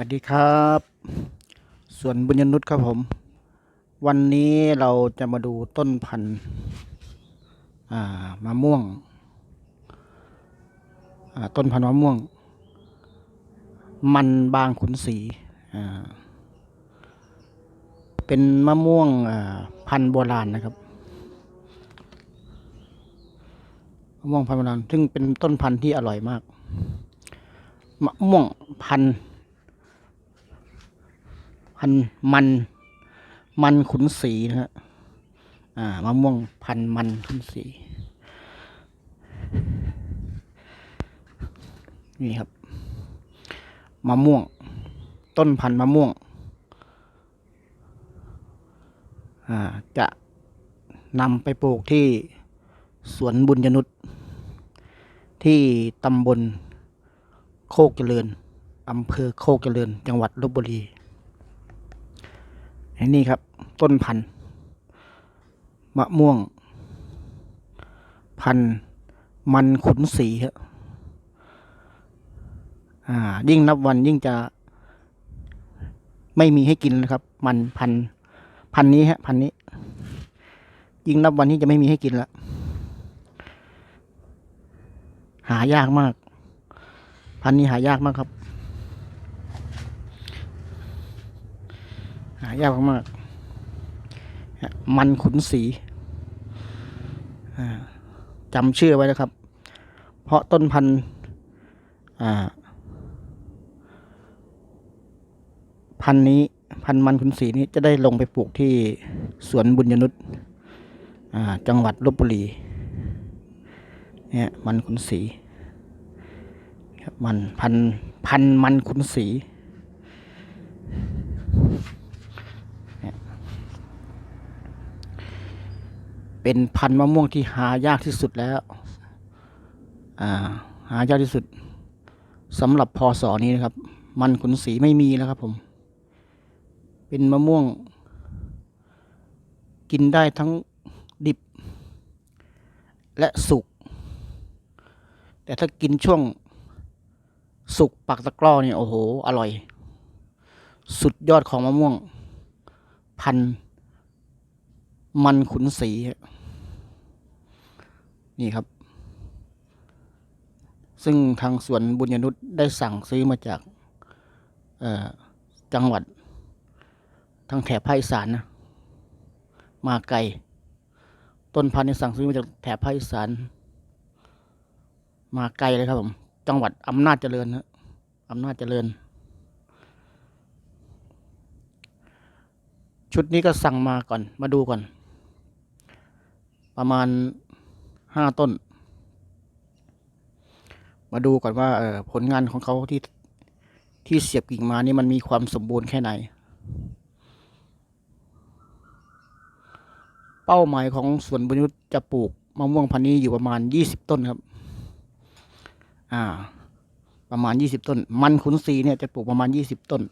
วัสดีครับ ส่วนบุญยนุษย์ครับผม วันนี้เราจะมาดูต้นพันธุ์มะม่วง ต้นพันธุ์มะม่วง มันบางขุนศรีเป็นมะม่วงพันธุ์โบราณนะครับมะม่วงพันธุ์โบราณซึ่งเป็นต้นพันธุ์ที่อร่อยมาก มะม่วงพันธุ์ พันมัน มันขุนศรีนะฮะอ่ามะม่วงพันมันขุนศรีนี่ครับมะม่วง ต้นพันธุ์มะม่วง อ่าจะนำไปปลูกที่สวนบุญยนุษย์ที่ตำบลโคกเจริญอำเภอโคกเจริญ จังหวัดลบบุรี นนี้ครับ ต้นพันธุ์มะม่วง พันธุ์มันขุนศรีครับอ่า ยิ่งนับวันยิ่งจะ ไม่มีให้กินนะครับ มันพันธุ์พันธุ์นี้ฮะ พันธุ์นี้ ยิ่งนับวันยิ่จะไม่มีให้กินล้วหายากมาก พันธุ์นี้หายากมากครับ หายากมาก มันขุนศรีจำชื่อไว้นะครับ เพราะต้นพันธุ์พันธุ์นี้พันธุ์มันขุนศรีนี้จะได้ลงไปปลูกที่สวนบุญยนุษย์จังหวัดลบบุรีเนี่ยมันขุนศรีมันพันธุ์พันธุ์มันขุนศ เป็นพันธุ์มะม่วงที่หายากที่สุดแล้ว อ่า หายากที่สุดสำหรับพศนี้นะครับ มันขุนศรีไม่มีแล้วครับผม เป็นมะม่วง กินได้ทั้งดิบ และสุก แต่ถ้ากินช่วง สุกปักตะกร้อเนี่ยโอ้โห อร่อย สุดยอดของมะม่วง พัน มันขุนศรีฮะ นี่ครับ ซึ่งทางสวนบุญยนุษย์ได้สั่งซื้อมาจากจังหวัด ทางแถบภาคอีสานนะมาไกล ต้นพันธุ์สั่งซื้อมาจากแถบภาคอีสาน มาไกลเลยครับผม จังหวัดอำนาจเจริญนะอำนาจเจริญ ชุดนี้ก็สั่งมาก่อน มาดูก่อน ประมาณ ห้าต้น มาดูก่อนว่าผลงานของเขาที่ที่เสียบกิ่งมานี่มันมีความสมบูรณ์แค่ไหน เป้าหมายของสวนบุญยุทธจะปลูกมะม่วงพันธุ์นี้อยู่ประมาณยี่สิบต้นครับ อ่า ประมาณยี่สิบต้น มันขุนศรีเนี่ยจะปลูกประมาณยี่สิบต้น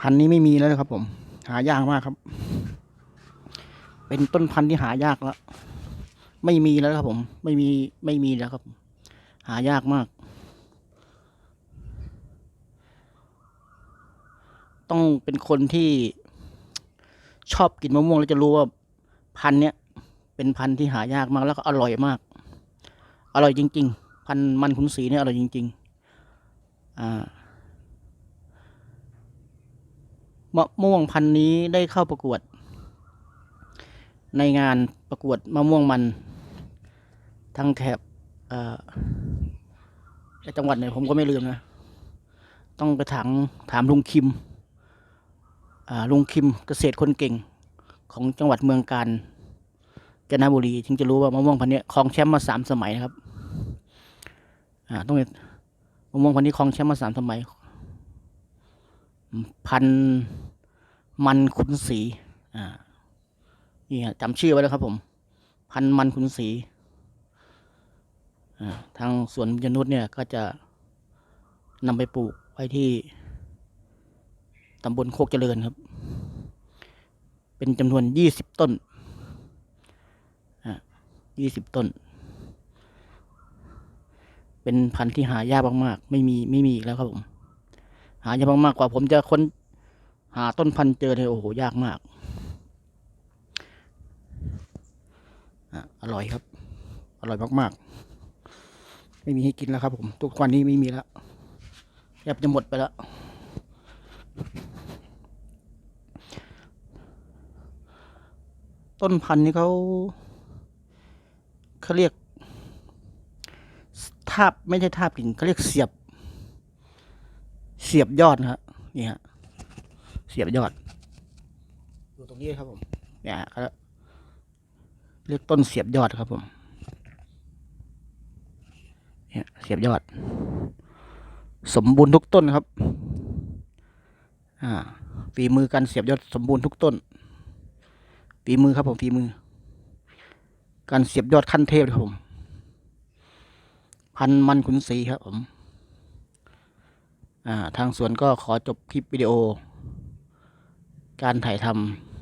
พันธุ์นี้ไม่มีแล้วครับผม หายากมากครับ เป็นต้นพันธุ์ที่หายากแล้ว ไม่มีแล้วครับผม ไม่มีไม่มีแล้วครับ หายากมาก ต้องเป็นคนที่ชอบกินมะม่วงแล้วจะรู้ว่าพันธุ์เนี้ยเป็นพันธุ์ที่หายากมากแล้วก็อร่อยมาก อร่อยจริง ๆ พันธุ์มันขุนศรีเนี่ยอร่อยจริง ๆ อ่ามะม่วงพันธุ์นี้ได้เข้าประกวด ในงานประกวดมะม่วงมันทั้งแถบเอ่อจังหวัดไหนผมก็ไม่ลืมนะ ต้องไปถามถามลุงคิมอ่าลุงคิมเกษตรคนเก่งของจังหวัดเมืองการจนบุรีถึงจะรู้ว่ามะม่วงพันธุ์นี้ครองแชมป์มาสามสมัยนะครับอ่าต้องมะม่วงพันธุ์นี้ครองแชมป์มาสามสมัย พันมันขุนศรีอ่า นี่ฮะจำชื่อไว้แล้วครับผม พันมันขุนศรีทางสวนยนุษย์เนี่ยก็จะนำไปปลูกไว้ที่ตำบลโคกเจริญครับ เป็นจำนวนยี่สิบต้นยี่สิบต้น เป็นพันธุ์ที่หายากมากๆ ไม่มีไม่มีอีกแล้วครับผม หายากมากๆกว่าผมจะค้นหาต้นพันธุ์เจอเนี่ยโอ้โหยากมาก อะอร่อยครับ อร่อยมากๆ ไม่มีให้กินแล้วครับ ผมทุกวันนี้ไม่มีแล้วแทบจะหมดไปแล้วต้นพันธุ์นี่เขาเขาเรียก ทาบไม่ใช่ทาบกิ่งเขาเรียกเสียบ เสียบยอดนะฮะนี่ฮะเสียบยอดอยู่ตรงนี้ครับผมเนี่ยเขา เรียกต้นเสียบยอดครับผมเนี่ยเสียบยอด สมบูรณ์ทุกต้นครับอ่าฝีมือการเสียบยอดสมบูรณ์ทุกต้นฝีมือครับผมฝีมือ การเสียบยอดขั้นเทพครับผม พันมันขุนศรีครับผมอ่าทางสวนก็ขอจบคลิปวิดีโอ การถ่ายทำ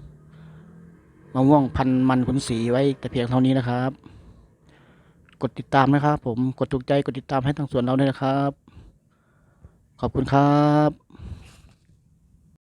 มะม่วงพันมันขุนสีไว้แต่เพียงเท่านี้นะครับ กดติดตามนะครับ ผมกดถูกใจกดติดตามให้ทางสวนเราด้วยนะครับ ขอบคุณครับ